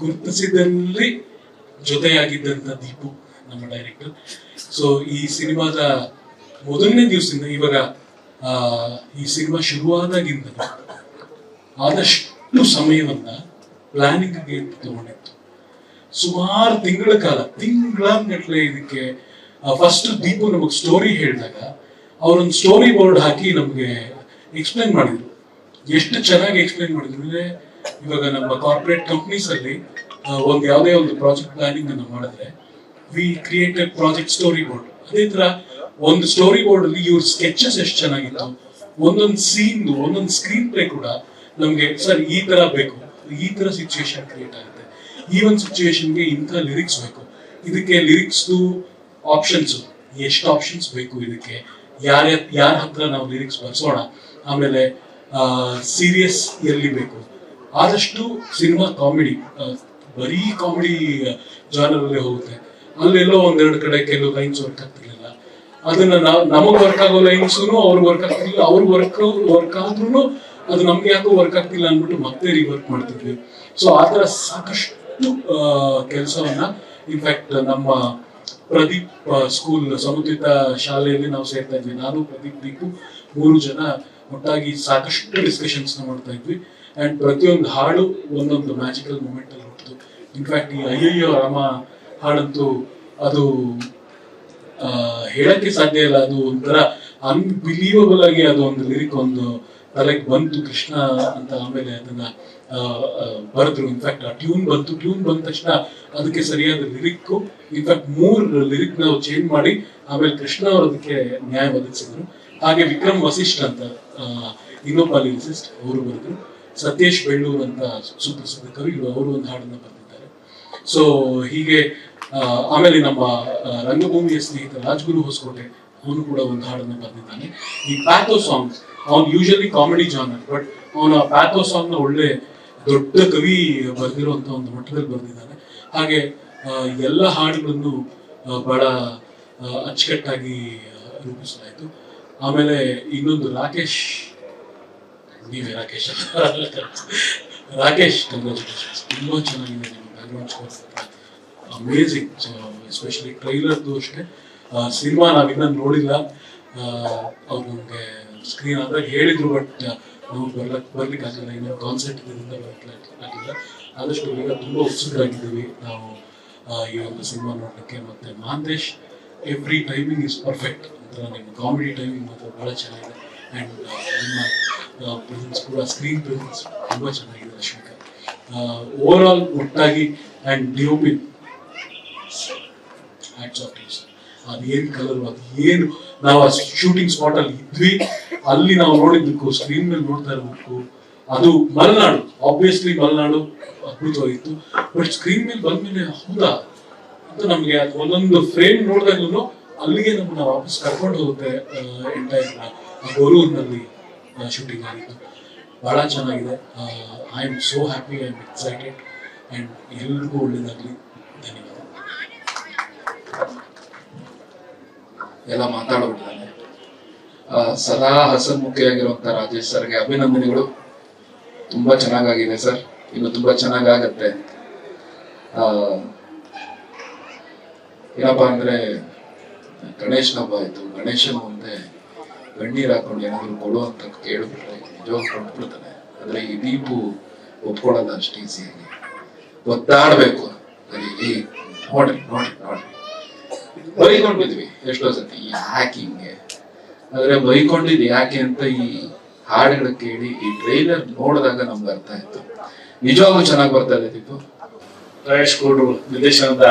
ಗುರುತಿಸಿದಲ್ಲಿ ಜೊತೆಯಾಗಿದ್ದಂತ ದೀಪು ನಮ್ಮ director so ಈ ಸಿನಿಮಾದ ಮೊದಲನೇ ದಿವಸದಿಂದ ಇವಾಗ ಈ ಸಿನಿಮಾ ಶುರುವಾದಾಗಿಂದ ಆದಷ್ಟು ಸಮಯವನ್ನ ಪ್ಲಾನಿಂಗ್ಗೆ ತಗೊಂಡಿತ್ತು. ಸುಮಾರು ತಿಂಗಳ ಕಾಲ ತಿಂಗಳಾನ್ಗಟ್ಲೆ ಇದಕ್ಕೆ ಫಸ್ಟ್ ದೀಪು ನಮಗೆ ಸ್ಟೋರಿ ಹೇಳಿದಾಗ ಅವರೊಂದು ಸ್ಟೋರಿ ಬೋರ್ಡ್ ಹಾಕಿ ನಮಗೆ ಎಕ್ಸ್ಪ್ಲೈನ್ ಮಾಡಿದ್ರು. ಎಷ್ಟು ಚೆನ್ನಾಗಿ ಎಕ್ಸ್ಪ್ಲೈನ್ ಮಾಡಿದ್ರು ಅಂದ್ರೆ ಇವಾಗ ನಮ್ಮ ಕಾರ್ಪೊರೇಟ್ ಕಂಪ್ನೀಸ್ ಅಲ್ಲಿ ಒಂದು ಯಾವುದೇ ಒಂದು ಪ್ರಾಜೆಕ್ಟ್ ಪ್ಲಾನಿಂಗ್ ಅನ್ನು ಮಾಡಿದ್ರೆ we created project story board ಅದೇ ತರ ಒಂದು ಸ್ಟೋರಿ ಬೋರ್ಡ್ ಅಲ್ಲಿ ಇವ್ರ ಸ್ಕೆಚಸ್ ಎಷ್ಟು ಚೆನ್ನಾಗಿತ್ತು, ಒಂದೊಂದು ಸೀನ್ ಒಂದೊಂದು ಸ್ಕ್ರೀನ್ ಪ್ಲೇ ಕೂಡ ನಮ್ಗೆ, ಸರ್, ಈ ತರ ಬೇಕು, ಈ ತರ ಸಿಚುಯೇಷನ್ ಕ್ರಿಯೇಟ್ ಆಗುತ್ತೆ. ಈ ಒಂದು ಸಿಚುವೇಶನ್ಗೆ ಇಂಥ ಲಿರಿಕ್ಸ್ ಬೇಕು. ಇದಕ್ಕೆ ಲಿರಿಕ್ಸ್ ಆಪ್ಷನ್ಸ್ ಎಷ್ಟು ಆಪ್ಷನ್ಸ್ ಬೇಕು ಇದಕ್ಕೆ? ಯಾರ ಯಾರ ಹತ್ರ ನಾವು ಲಿರಿಕ್ಸ್ ಬರ್ಸೋಣ? ಆಮೇಲೆ ಸೀರಿಯಸ್ ಎಲ್ಲಿ ಬೇಕು? ಆದಷ್ಟು ಸಿನಿಮಾ ಕಾಮಿಡಿ ಬರೀ ಕಾಮಿಡಿ ಜಾನರಲ್ಲೇ ಹೋಗುತ್ತೆ. ಅಲ್ಲೆಲ್ಲೋ ಒಂದೆರಡು ಕಡೆ ಕೆಲವು ಲೈನ್ಸ್ ವರ್ಕ್ ಆಗ್ತಿರ್ಲಿಲ್ಲ. ಅದನ್ನ ನಾವು ನಮಗ್ ವರ್ಕ್ ಆಗೋ ಲೈನ್ಸ್ ಅವ್ರಿಗೆ ವರ್ಕ್ ಆಗ್ತಿಲ್ಲ ಅವ್ರ ವರ್ಕ್ ವರ್ಕ್ ಆದ್ರೂ ಅದು ನಮ್ಗೆ ಯಾಕೋ ವರ್ಕ್ ಆಗ್ತಿಲ್ಲ ಅಂದ್ಬಿಟ್ಟು ಮತ್ತೆ ರೀವರ್ಕ್ ಮಾಡ್ತಿದ್ವಿ. ಸೊ ಆತರ ಸಾಕಷ್ಟು ಕೆಲಸವನ್ನ ಇನ್ಫ್ಯಾಕ್ಟ್ ನಮ್ಮ ಪ್ರದೀಪ್ ಸ್ಕೂಲ್ ಸಮುದ್ರಿತ ಶಾಲೆಯಲ್ಲಿ ನಾವು ಸೇರ್ತಾ ಇದ್ವಿ. ನಾನು, ಪ್ರದೀಪ್, ದೀಪು ಮೂರು ಜನ ಒಟ್ಟಾಗಿ ಸಾಕಷ್ಟು ಡಿಸ್ಕಷನ್ಸ್ ಮಾಡ್ತಾ ಇದ್ವಿ. ಅಂಡ್ ಪ್ರತಿಯೊಂದು ಹಾಡು ಒಂದೊಂದು ಮ್ಯಾಜಿಕಲ್ ಮೂಮೆಂಟ್ ಅಲ್ಲಿ ಹುಟ್ಟಿತು ಇನ್ಫ್ಯಾಕ್ಟ್ ಈ ಅಯ್ಯಯ್ಯೋ ರಾಮ ಹಾಡಂತೂ ಅದು ಹೇಳಕ್ಕೆ ಸಾಧ್ಯ ಇಲ್ಲ. ಅದು ಒಂಥರ ಅನ್ಬಿಲೀವಬಲ್ ಆಗಿ ಅದು ಒಂದು ಲಿರಿಕ್ ಒಂದು ತಲೆಗೆ ಬಂತು ಕೃಷ್ಣ ಅಂತ ಆಮೇಲೆ ಅದನ್ನ ಬರೆದ್ರು. ಇನ್ಫ್ಯಾಕ್ಟ್ ಆ ಟ್ಯೂನ್ ಬಂತು. ಟ್ಯೂನ್ ಬಂದ ತಕ್ಷಣ ಅದಕ್ಕೆ ಸರಿಯಾದ ಲಿರಿಕ್ ಇನ್ಫ್ಯಾಕ್ಟ್ ಮೂರ್ ಲಿರಿಕ್ ನಾವು ಚೇಂಜ್ ಮಾಡಿ ಆಮೇಲೆ ಕೃಷ್ಣ ಅವರು ಅದಕ್ಕೆ ನ್ಯಾಯ ಒದಗಿಸಿದ್ರು. ಹಾಗೆ ವಿಕ್ರಮ್ ವಸಿಷ್ಠ ಅಂತ ಇನ್ನೊಬ್ಬ ಲಿರಿಸಿಸ್ಟ್ ಅವರು ಬರೆದ್ರು. ಸತೀಶ್ ಬೆಳ್ಳೂರ್ ಅಂತ ಸುಪ್ರಸಿದ್ಧ ಕವಿಗಳು ಅವರು ಒಂದು ಹಾಡನ್ನ ಬರೆದಿದ್ದಾರೆ. ಸೊ ಹೀಗೆ ಆಮೇಲೆ ನಮ್ಮ ರಂಗಭೂಮಿಯ ಸ್ನೇಹಿತ ರಾಜ್ಗುರು ಹೊಸಕೋಟೆ, ಅವನು ಕೂಡ ಒಂದು ಹಾಡನ್ನ ಬರೆದಿದ್ದಾನೆ. ಈ ಪ್ಯಾಥೋ ಸಾಂಗ್, ಅವನು ಯೂಶಲಿ ಕಾಮಿಡಿ ಜಾನರ್ ಬಟ್ ಅವನ ಪ್ಯಾಥೋ ಸಾಂಗ್ನ ಒಳ್ಳೆ ದೊಡ್ಡ ಕವಿ ಬರೆದಿರುವಂತ ಒಂದು ಮಟ್ಟದಲ್ಲಿ ಬರೆದಿದ್ದಾನೆ. ಹಾಗೆ ಎಲ್ಲ ಹಾಡುಗಳನ್ನು ಬಹಳ ಅಚ್ಚುಕಟ್ಟಾಗಿ ರೂಪಿಸಲಾಯಿತು. ಆಮೇಲೆ ಇನ್ನೊಂದು ರಾಕೇಶ್ ನೀವೇ ರಾಕೇಶ್ ರಾಕೇಶ್ ಕಂಗ್ರಾಚುಲೇಷನ್ಸ್ ತುಂಬ ಚೆನ್ನಾಗಿದೆ ನಿಮ್ಮ ಬ್ಯಾಕ್ಗ್ರೌಂಡ್ ಸ್ಕೋರ್ ಅಮೇಝಿಂಗ್ ಎಸ್ಪೆಷಲಿ ಟ್ರೈಲರ್ದು ಅಷ್ಟೇ ಸಿನಿಮಾ ನಾವಿನ್ನೂ ನೋಡಿಲ್ಲ. ಅವ್ರು ನಮಗೆ ಸ್ಕ್ರೀನ್ ಆದರೆ ಹೇಳಿದ್ರು ಬಟ್ ನಾವು ಬರ್ಲಕ್ಕೆ ಬರ್ಲಿಕ್ಕೆ ಆಗಿಲ್ಲ ಇನ್ನೊಂದು ಕಾನ್ಸೆಪ್ಟ್ ಇದರಿಂದ ಆಗಿಲ್ಲ ಆದಷ್ಟು ಬೇಗ ತುಂಬ ಉತ್ಸುಕರಾಗಿದ್ದೀವಿ. ನಾವು ಈ ಒಂದು ಸಿನಿಮಾ ನೋಡಲಿಕ್ಕೆ. ಮತ್ತೆ Mahantesh every timing is perfect ಒಂಥರ ನಿಮ್ಮ ಕಾಮಿಡಿ ಟೈಮಿಂಗ್ ಮಾತ್ರ ಭಾಳ ಚೆನ್ನಾಗಿದೆ. ಆ್ಯಂಡ್ ನಿಮ್ಮ ಪ್ರೆಸೆನ್ಸ್ ಕೂಡ ಸ್ಕ್ರೀನ್ ಪ್ರೆಸೆನ್ಸ್ ತುಂಬ ಚೆನ್ನಾಗಿದೆ ರಶ್ಮಿಕಾ. ಓವರ್ ಆಲ್ ಒಟ್ಟಾಗಿ and D O P of ಅದೇನು ಕಲರ್ ಅದು ಏನು ನಾವು ಆ ಶೂಟಿಂಗ್ ಸ್ಪಾಟ್ ಅಲ್ಲಿ ಇದ್ವಿ. ಅಲ್ಲಿ ನಾವು ನೋಡಿದ್ದಕ್ಕೂ ಸ್ಕ್ರೀನ್ ಮೇಲೆ ನೋಡ್ತಾ ಇರಬೇಕು. ಅದು ಮಲೆನಾಡು. ಆಬ್ವಿಯಸ್ಲಿ ಮಲೆನಾಡು ಅದ್ಭುತವಾಗಿತ್ತು. ಬಟ್ ಸ್ಕ್ರೀನ್ ಮೇಲೆ ಬಂದ್ಮೇಲೆ, ಹೌದಾ? ಅಂತ ನಮಗೆ ಅದು ಒಂದೊಂದು ಫ್ರೇಮ್ ನೋಡಿದಾಗ್ಲೂ ಅಲ್ಲಿಗೆ ನಮ್ಮನ್ನ ವಾಪಸ್ ಕರ್ಕೊಂಡು ಹೋಗುತ್ತೆ ಎಂಟೈರ್ ಗೊರೂರಿನಲ್ಲಿ ಶೂಟಿಂಗ್ ಆಗಿತ್ತು ಬಹಳ ಚೆನ್ನಾಗಿದೆ. I am so happy I am excited and ಎಲ್ರಿಗೂ ಒಳ್ಳೇದಾಗಲಿ. ಧನ್ಯವಾದ. ಎಲ್ಲ ಮಾತಾಡೋಬಿಟ್ಟಿದ್ದಾನೆ ಸದಾ ಹಸನ್ಮುಖಿಯಾಗಿರುವಂಥ ರಾಜೇಶ್ ಸರ್ಗೆ ಅಭಿನಂದನೆಗಳು. ತುಂಬಾ ಚೆನ್ನಾಗಾಗಿದೆ ಸರ್. ಇನ್ನು ತುಂಬಾ ಚೆನ್ನಾಗಾಗತ್ತೆ. ಏನಪ್ಪಾ ಅಂದ್ರೆ ಗಣೇಶನ ಹಬ್ಬ ಆಯಿತು. ಗಣೇಶನ ಮುಂದೆ ಗಣ್ಣೀರ್ ಹಾಕೊಂಡು ಏನಾದ್ರು ಕೊಡು ಅಂತ ಕೇಳಿಬಿಟ್ರೆ ನಿಜವಾಗ ಕೊಟ್ಬಿಡ್ತಾನೆ ಆದ್ರೆ ಈ ದೀಪು ಒಪ್ಕೊಳ್ಳಲ್ಲ ಅಷ್ಟು ಈಸಿಯಾಗಿ ಒತ್ತಾಡ್ಬೇಕು ಈ ನೋಡಿ ನೋಡಿ ನೋಡ್ರಿ ಬೈಕೊಂಡಿದ್ವಿ ಎಷ್ಟೋ ಸತಿ, ಯಾಕೆ ಹಿಂಗೆ? ಆದ್ರೆ ಬೈಕೊಂಡಿದ್ ಯಾಕೆ ಅಂತ ಈ ಹಾಡುಗಳ ಕೇಳಿ ಈ ಟ್ರೈಲರ್ ನೋಡಿದಾಗ ನಮ್ಗೆ ಅರ್ಥ ಆಯ್ತು. ನಿಜವಾಗ್ಲೂ ಚೆನ್ನಾಗಿ ಬರ್ತಾ ಇದೆ ದೀಪು. ರಮೇಶ್ ಕೂಡ ನಿರ್ದೇಶನದ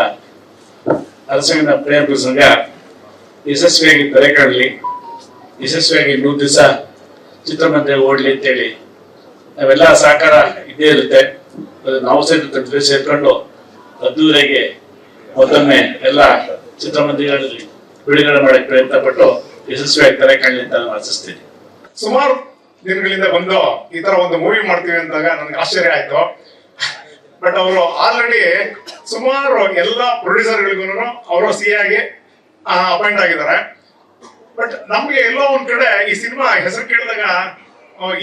ಅರಸಿನ ಪ್ರೇಮ ಸಂಘ ಯಶಸ್ವಿಯಾಗಿ ತಲೆ ಕಾಣಲಿ ಯಶಸ್ವಿಯಾಗಿ ನೂರು ದಿವಸ ಚಿತ್ರಮಂದಿರ ಓಡ್ಲಿ ಅಂತೇಳಿ ನಾವೆಲ್ಲ ಸಹಕಾರ ಇದ್ದೇ ಇರುತ್ತೆ. ನಾವು ಸಹಿತ ಸೇರ್ಕೊಂಡು ಅದ್ದೂರಿಗೆ ಮತ್ತೊಮ್ಮೆ ಎಲ್ಲ ಚಿತ್ರಮಂದಿರಗಳಲ್ಲಿ ಬಿಡುಗಡೆ ಮಾಡಕ್ಕೆ ಪ್ರಯತ್ನ ಪಟ್ಟು ಯಶಸ್ವಿಯಾಗಿ ತೆರೆ ಕಾಣಲಿ ಅಂತ ನಾನು ಆಶಿಸ್ತೀನಿ. ಸುಮಾರು ದಿನಗಳಿಂದ ಬಂದು ಈ ತರ ಒಂದು ಮೂವಿ ಮಾಡ್ತೀವಿ ಅಂದಾಗ ನನ್ಗೆ ಆಶ್ಚರ್ಯ ಆಯ್ತು. ಬಟ್ ಅವರು ಆಲ್ರೆಡಿ ಸುಮಾರು ಎಲ್ಲ ಪ್ರೊಡ್ಯೂಸರ್ಗಳಿಗೂ ಅವರು ಸಿ ಆಗಿ ಅಪಾಯಿಂಟ್ ಆಗಿದ್ದಾರೆ. ಬಟ್ ನಮ್ಗೆ ಎಲ್ಲೋ ಒಂದ್ ಕಡೆ ಈ ಸಿನಿಮಾ ಹೆಸರು ಕೇಳಿದಾಗ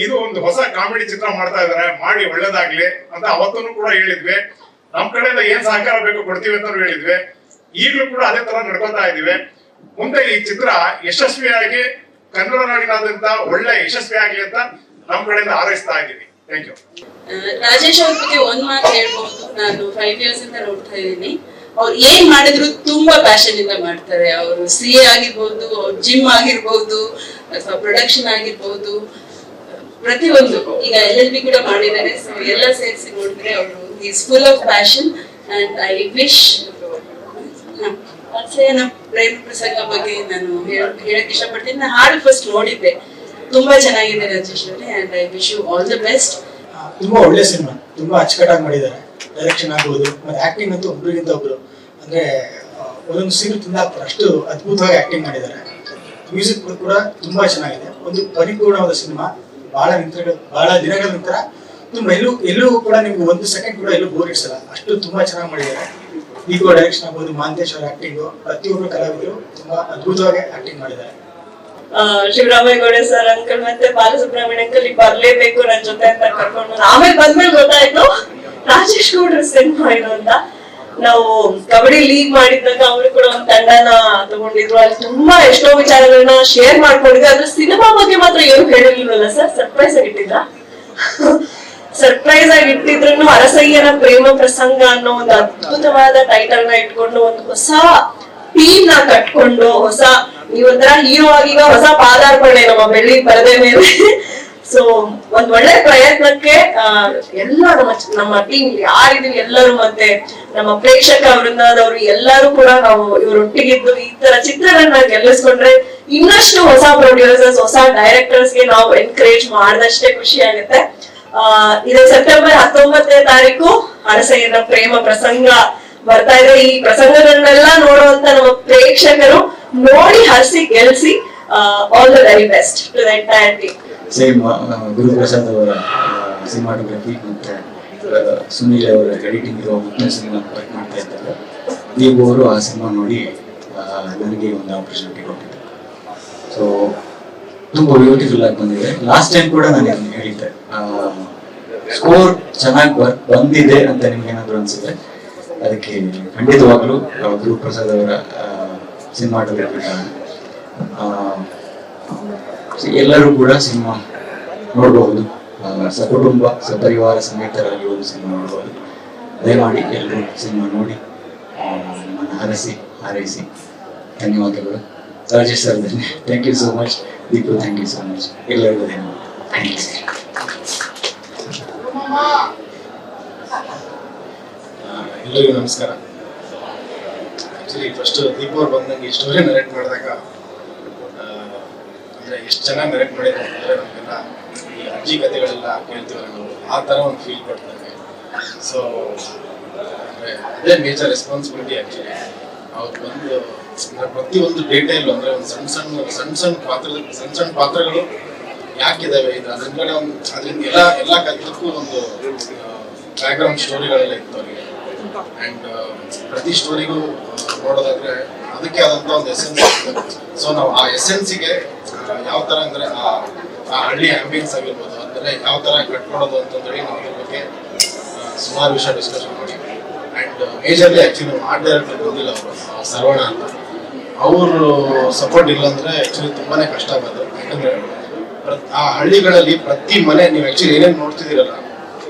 ಇದು ಒಂದು ಹೊಸ ಕಾಮಿಡಿ ಚಿತ್ರ ಮಾಡ್ತಾ ಇದಾರೆ, ಮಾಡಿ ಒಳ್ಳೇದಾಗ್ಲಿ ಅಂತ ಅವತ್ತೂ ಕೂಡ ಹೇಳಿದ್ವಿ. ನಮ್ ಕಡೆಯಿಂದ ಏನ್ ಸಹಕಾರ ಬೇಕು ಕೊಡ್ತೀವಿ ಅಂತ ಹೇಳಿದ್ವಿ. ಈಗಲೂ ಕೂಡ ಅದೇ ತರ ನಡ್ಕೊತಾ ಇದೀವಿ. ಮುಂದೆ ಈ ಚಿತ್ರ ಯಶಸ್ವಿಯಾಗಿ ಕನ್ನಡ ನಾಡಿನಾದ್ಯಂತ ಒಳ್ಳೆ ಯಶಸ್ವಿ ಆಗ್ಲಿ ಅಂತ ನಮ್ ಕಡೆಯಿಂದ ಹಾರೈಸ್ತಾ ಇದ್ದೀವಿ ಥ್ಯಾಂಕ್ ಯು ರಾಜೇಶ್ ಅವ್ರ ಬಗ್ಗೆ ಒಂದ್ ಮಾತು ಹೇಳ್ಬಹುದು ನಾನು ಫೈವ್ ಇಯರ್ಸ್ ಇಂದ ನೋಡ್ತಾ ಇದ್ದೀನಿ. ಅವ್ರು ಏನ್ ಮಾಡಿದ್ರು ತುಂಬಾ ಪ್ಯಾಷನ್ ಇಂದ ಮಾಡ್ತಾರೆ. ಅವರು ಸಿ ಎ ಆಗಿರ್ಬೋದು ಜಿಮ್ ಆಗಿರ್ಬೋದು, ಅಥವಾ ಪ್ರೊಡಕ್ಷನ್ ಆಗಿರ್ಬೋದು, ಪ್ರತಿಯೊಂದು. ಈಗ ಎಲ್ ಎಲ್ ಬಿ ಕೂಡ ಮಾಡಿದ್ದಾರೆ. ಸೊ ಎಲ್ಲ ಸೇರಿಸಿ ನೋಡಿದ್ರೆ ಅವರು is full of passion and I wish ಅಕ್ಷಯನ Prema Prasanga ಬಗ್ಗೆ ನಾನು ಹೇಳ- ಹೇಳಕ್ ಇಷ್ಟಪಡ್ತೀನಿ. ನಾನು ಹಾಡು ಫಸ್ಟ್ ನೋಡಿದ್ದೆ. ತುಂಬಾ ಚೆನ್ನಾಗಿದೆ ರಾಜೇಶ್ ಅವರೇ and I wish you all the best ತುಂಬಾ ಒಳ್ಳೆ ಸಿನಿಮಾ. ತುಂಬಾ ಅಚ್ಚುಕಟ್ಟಾಗಿ ಮಾಡಿದ್ದಾರೆ. ಡೈರೆಕ್ಷನ್ ಆಗ್ಬೋದು ಮತ್ತೆ ಆಕ್ಟಿಂಗ್ ಅಂತೂ ಒಬ್ರಿಗಿಂತ ಒಬ್ರು. ಅಂದ್ರೆ ಒಂದೊಂದು ಸೀನ್ ತುಂಬಾ ಅಷ್ಟು ಅದ್ಭುತವಾಗಿ ಆಕ್ಟಿಂಗ್ ಮಾಡಿದ್ದಾರೆ. ಮ್ಯೂಸಿಕ್ ಕೂಡ ತುಂಬಾ ಚೆನ್ನಾಗಿದೆ. ಒಂದು ಪರಿಪೂರ್ಣವಾದ ಸಿನಿಮಾ ಬಹಳ ನಿಂತರ ಬಹಳ ದಿನಗಳ ನಂತರ ತುಂಬಾ ಎಲ್ಲೂ ಎಲ್ಲೂ ಕೂಡ ನಿಮ್ಗೆ ಒಂದು ಸೆಕೆಂಡ್ ಕೂಡ ಎಲ್ಲೂ ಬೋರ್ ಇಡ್ಸಲ್ಲ ಅಷ್ಟು ತುಂಬಾ ಚೆನ್ನಾಗಿ ಮಾಡಿದ್ದಾರೆ. ಈಗೋ ಡೈರೆಕ್ಷನ್ ಆಗ್ಬೋದು ಮಾಂತೇಶ್ ಅವರ ಆಕ್ಟಿಂಗು ಪ್ರತಿಯೊಬ್ಬರು ಕಲಾವಿದರು ತುಂಬಾ ಅದ್ಭುತವಾಗಿ ಆಕ್ಟಿಂಗ್ ಮಾಡಿದ್ದಾರೆ. ಶಿವರಾಮೇಗೌಡ ಸರ್ ಅಂಕಲ್ ಮತ್ತೆ ಬಾಲಸುಬ್ರಹ್ಮಣ್ಯ ಅಂಕಲ್ ಬರ್ಲೇಬೇಕು ನನ್ ಜೊತೆ ಅಂತ ಕರ್ಕೊಂಡು ಆಮೇಲೆ ಬಂದ್ಮೇಲೆ ಗೊತ್ತಾಯ್ತು. ರಾಜೇಶ್ ಗೌಡ್ರ ಸೆಂಡ್ ಅಂತ. ನಾವು ಕಬಡ್ಡಿ ಲೀಗ್ ಮಾಡಿದಾಗ ಅವರು ಕೂಡ ಒಂದು ತಂಡನ ತಗೊಂಡಿದ್ರು. ಅಲ್ಲಿ ತುಂಬಾ ಎಷ್ಟೋ ವಿಚಾರಗಳನ್ನ ಶೇರ್ ಮಾಡ್ಕೊಂಡಿದ್ರು ಅದ್ರ ಸಿನಿಮಾ ಬಗ್ಗೆ ಮಾತ್ರ ಏನು ಹೇಳಿರ್ಲಿಲ್ವಲ್ಲ ಸರ್ ಸರ್ಪ್ರೈಸ್ ಆಗಿ ಇಟ್ಟಿದ್ದ ಸರ್ಪ್ರೈಸ್ ಆಗಿ ಇಟ್ಟಿದ್ರು ಅರಸಯ್ಯನ ಪ್ರೇಮ ಪ್ರಸಂಗ ಅನ್ನೋ ಒಂದು ಅದ್ಭುತವಾದ ಟೈಟಲ್ನ ಇಟ್ಕೊಂಡು ಒಂದು ಹೊಸ ಟೀಮ್ನ ಕಟ್ಕೊಂಡು ಹೊಸ ಈ ಒಂಥರ ಹೀರೋ ಆಗಿ ಹೊಸ ಪಾದಾರ್ಪಣೆ ನಮ್ಮ ಬೆಳ್ಳಿ ಪರದೆ ಮೇಲೆ ಸೊ ಒಂದ್ ಒಳ್ಳೆ ಪ್ರಯತ್ನಕ್ಕೆ ಎಲ್ಲರೂ ಎಲ್ಲ ನಮ್ಮ ಟೀಮ್ ಯಾರಿದೀವಿ ಎಲ್ಲರೂ ಮತ್ತೆ ನಮ್ಮ ಪ್ರೇಕ್ಷಕ ವೃಂದದವರು ಎಲ್ಲರೂ ಕೂಡ ನಾವು ಇವರೊಟ್ಟಿಗಿದ್ದು ಈ ತರ ಚಿತ್ರಗಳನ್ನ ಗೆಲ್ಲಿಸ್ಕೊಂಡ್ರೆ ಇನ್ನಷ್ಟು ಹೊಸ ಪ್ರೊಡ್ಯೂಸರ್ಸ್ ಹೊಸ ಡೈರೆಕ್ಟರ್ಸ್ಗೆ ನಾವು ಎನ್ಕರೇಜ್ ಮಾಡಿದಷ್ಟೇ ಖುಷಿ ಆಗುತ್ತೆ. ಇದು ಸೆಪ್ಟೆಂಬರ್ ಹತ್ತೊಂಬತ್ತನೇ ತಾರೀಕು ಅರಸಯ್ಯನ ಪ್ರೇಮ ಪ್ರಸಂಗ ಬರ್ತಾ ಇದೆ. ಈ ಪ್ರಸಂಗಗಳನ್ನೆಲ್ಲ ನೋಡುವಂತ ನಮ್ಮ ಪ್ರೇಕ್ಷಕರು ನೋಡಿ, ಹರಿಸಿ, ಗೆಲ್ಸಿ all the very best to the entire team same Guruprasad ಅವರ ಸಿನಿಮಾಟೋಗ್ರಫಿ ಮತ್ತೆ ಸುನೀಲ್ ಅವರ ಎಡಿಟಿಂಗ್ ಇರೋ ಮುಖ್ಯ ಸಿನಿಮಾ ವರ್ಕ್ ಮಾಡ್ತಾ ಇದ್ದಾರೆ ನೀವು ಅವರು ಆ ಸಿನಿಮಾ ನೋಡಿ ನನಗೆ ಒಂದು ಆಪರ್ಚುನಿಟಿ ಕೊಟ್ಟಿದ್ದೆ ಸೊ ತುಂಬ ಬ್ಯೂಟಿಫುಲ್ ಆಗಿ ಬಂದಿದೆ. ಲಾಸ್ಟ್ ಟೈಮ್ ಕೂಡ ನಾನು ಇದನ್ನು ಹೇಳಿದ್ದೆ. ಸ್ಕೋರ್ ಚೆನ್ನಾಗಿ ವರ್ಕ್ ಬಂದಿದೆ ಅಂತ ನಿಮ್ಗೆ ಏನಾದ್ರು ಅನ್ಸುತ್ತೆ ಅದಕ್ಕೆ ಖಂಡಿತವಾಗ್ಲೂ ಗುರುಪ್ರಸಾದ್ ಅವರ ಸಿನಿಮಾಟೋಗ್ರಫಿ ಎಲ್ಲರೂ ಕೂಡ ಸಿನಿಮಾ ನೋಡಬಹುದು. ಸಕುಟುಂಬ, ಸಪರಿವಾರ ಸಮೇತರಾಗಿ ಒಂದು ಸಿನಿಮಾ ನೋಡಬಹುದು. ದಯಮಾಡಿ ಎಲ್ಲರೂ ಸಿನಿಮಾ ನೋಡಿ ನಮ್ಮನ್ನ ಹರಸಿ, ಹಾರೈಸಿ. ಧನ್ಯವಾದಗಳು. Rajesh sir thank you so much Deepu thank you so much ಎಲ್ಲರಿಗೂ ಧನ್ಯವಾದ. ಎಲ್ಲರಿಗೂ ನಮಸ್ಕಾರ. ಆಕ್ಚುಲಿ ಫಸ್ಟ್ ದೀಪ ಅವ್ರು ಬಂದಂಗೆ ಸ್ಟೋರಿ ನರೇಟ್ ಮಾಡಿದಾಗ ಅಂದ್ರೆ ಎಷ್ಟು ಚೆನ್ನಾಗಿ ನೆನಪು ಮಾಡಿದೆ ನಮಗೆಲ್ಲ ಈ ಅಜ್ಜಿ ಕಥೆಗಳೆಲ್ಲ ಕೇಳ್ತಿರೋದು ನಾವು ಆ ಥರ ಒಂದು ಫೀಲ್ ಕೊಡ್ತಾರೆ ಸೊ ಅಂದ್ರೆ ಅದೇ ಮೇಜರ್ ರೆಸ್ಪಾನ್ಸಿಬಿಲಿಟಿ ಆಕ್ಚುಲಿ ಅವ್ರು ಬಂದು ಅಂದ್ರೆ ಪ್ರತಿಯೊಂದು ಡೀಟೇಲ್ ಅಂದ್ರೆ ಒಂದು ಸಣ್ಣ ಸಣ್ಣ ಸಣ್ಣ ಸಣ್ಣ ಪಾತ್ರದ ಸಣ್ಣ ಸಣ್ಣ ಪಾತ್ರಗಳು ಯಾಕಿದಾವೆ? ಇದು ಅದ್ರ ಕಡೆ ಒಂದು ಅದರಿಂದ ಎಲ್ಲ ಎಲ್ಲ ಕಥೆಗೂ ಒಂದು ಬ್ಯಾಕ್ಗ್ರೌಂಡ್ ಸ್ಟೋರಿಗಳೆಲ್ಲ ಇತ್ತು ಅವರಿಗೆ. ಅಂಡ್ ಪ್ರತಿ ಸ್ಟೋರಿಗೂ ನೋಡೋದಾದ್ರೆ ಅದಕ್ಕೆ ಆದಂತ ಒಂದು ಎಸೆನ್ಸ್ ಸೊ ನಾವು ಆ ಎಸೆನ್ಸಿಗೆ ಯಾವ ತರ ಅಂದ್ರೆ ಆ ಹಳ್ಳಿ ಆಂಬಿಯನ್ಸ್ ಆಗಿರ್ಬೋದು, ಅಂದ್ರೆ ಯಾವ ತರ ಕಟ್ಕೊಡೋದು ಅಂತಂದ್ರೆ ನಾವು ಅದ್ರ ಬಗ್ಗೆ ಸುಮಾರು ವಿಷಯ ಡಿಸ್ಕಷನ್ ಮಾಡಿ. And majorly actually art director ಬಂದಿಲ್ಲ ಅವರು ಸರ್ವಣ ಅಂತ. ಅವರು ಸಪೋರ್ಟ್ ಇಲ್ಲ ಅಂದ್ರೆ ಆಕ್ಚುಲಿ ತುಂಬಾನೇ ಕಷ್ಟ ಆಗೋದು. ಯಾಕಂದ್ರೆ ಆ ಹಳ್ಳಿಗಳಲ್ಲಿ ಪ್ರತಿ ಮನೆ, ನೀವು ಆಕ್ಚುಲಿ ಏನೇನು ನೋಡ್ತಿದ್ದೀರಲ್ಲ,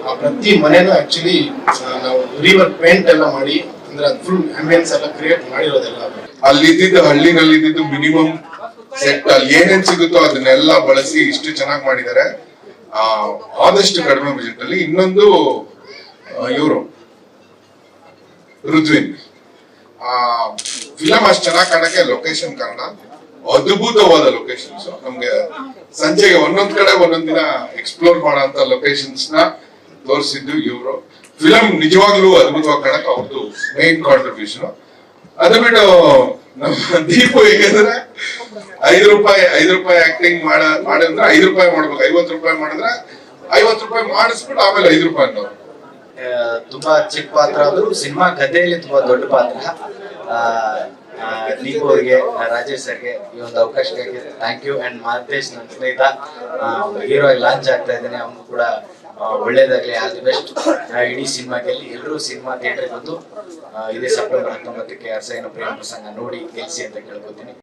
ಆ ಪ್ರತಿ ಮನೆನೂ ಆಕ್ಚುಲಿ ನಾವು ರಿವರ್ ಪೇಂಟ್ ಎಲ್ಲ ಮಾಡಿ, ಅಂದ್ರೆ ಫುಲ್ ಆಂಬಿಯನ್ಸ್ ಎಲ್ಲ ಕ್ರಿಯೇಟ್ ಮಾಡಿರೋದೆಲ್ಲ. ಅದು. ಹಳ್ಳಿನಲ್ಲಿ ಇದ್ದಿದ್ದು ಮಿನಿಮಮ್ ಸೆಟ್ ಅಲ್ಲಿ ಏನೇನ್ ಸಿಗುತ್ತೋ ಅದನ್ನೆಲ್ಲ ಬಳಸಿ ಇಷ್ಟು ಚೆನ್ನಾಗಿ ಮಾಡಿದ್ದಾರೆ. ಆದಷ್ಟು ಕಡಿಮೆ ಬಜೆಟ್ ಅಲ್ಲಿ ಇನ್ನೊಂದು ಇವರು ರುದ್ವಿನ್ ಆ ಫಿಲಮ್ ಅಷ್ಟು ಚೆನ್ನಾಗಿ ಕಾಣಕ್ಕೆ ಲೊಕೇಶನ್ ಕಾರಣ, ಅದ್ಭುತವಾದ ಲೊಕೇಶನ್ಸ್ ನಮ್ಗೆ ಸಂಜೆಗೆ ಒಂದೊಂದ್ ಕಡೆ ಒಂದೊಂದ್ ದಿನ ಎಕ್ಸ್ಪ್ಲೋರ್ ಮಾಡೋ ಲೊಕೇಶನ್ಸ್ನ ತೋರಿಸಿದ್ದು ಇವರು. ಫಿಲಂ ನಿಜವಾಗ್ಲೂ ಅದ್ಭುತವಾಗಿ ಕಾಣಕ್ಕೆ ಅವ್ರದ್ದು ಮೇನ್ ಕಾಂಟ್ರಿಬ್ಯೂಷನ್ ಅದು ಬಿಟ್ಟು ನಮ್ಮ ದೀಪು ಹೇಗಂದ್ರೆ ಐದು ರೂಪಾಯಿ ಐದು ರೂಪಾಯಿ ಆಕ್ಟಿಂಗ್ ಮಾಡ, ಮಾಡಿದ್ರೆ ಐದು ರೂಪಾಯಿ ಮಾಡ್ಬೇಕು, ಐವತ್ತು ರೂಪಾಯಿ ಮಾಡಿದ್ರೆ ಐವತ್ತು ರೂಪಾಯಿ ಮಾಡಿಸ್ಬಿಟ್ಟು ಆಮೇಲೆ ಐದು ರೂಪಾಯಿ ಅನ್ನೋರು ತುಂಬಾ ಚಿಕ್ಕ ಪಾತ್ರ ಆದ್ರೂ ಸಿನಿಮಾ ಕಥೆಯಲ್ಲಿ ತುಂಬಾ ದೊಡ್ಡ ಪಾತ್ರ. ದೀಪು ಅವರಿಗೆ ರಾಜೇಶ್ ಸರ್ಗೆ ಈ ಒಂದು ಅವಕಾಶಕ್ಕಾಗಿ ಥ್ಯಾಂಕ್ ಯು ಅಂಡ್ ಮಾಂತೇಶ್ ನನ್ನ ಸ್ನೇಹಿತ ಹೀರೋ ಲಾಂಚ್ ಆಗ್ತಾ ಇದ್ದೇನೆ. ಅವನು ಕೂಡ ಒಳ್ಳೇದಾಗ್ಲಿ, ಆಲ್ ದಿ ಬೆಸ್ಟ್. ಇಡೀ ಸಿನಿಮಾ ಗೆಲ್ಲಿ ಎಲ್ಲರೂ ಸಿನಿಮಾ ಥಿಯೇಟರ್ ಬಂದು ಇದೇ ಸೆಪ್ಟೆಂಬರ್ ಹತ್ತೊಂಬತ್ತಕ್ಕೆ ಅರ್ಸೈನ ಪ್ರೇಮ ಪ್ರಸಂಗ ನೋಡಿ ಗೆಲ್ಸಿ ಅಂತ ಕೇಳ್ಕೊತೀನಿ.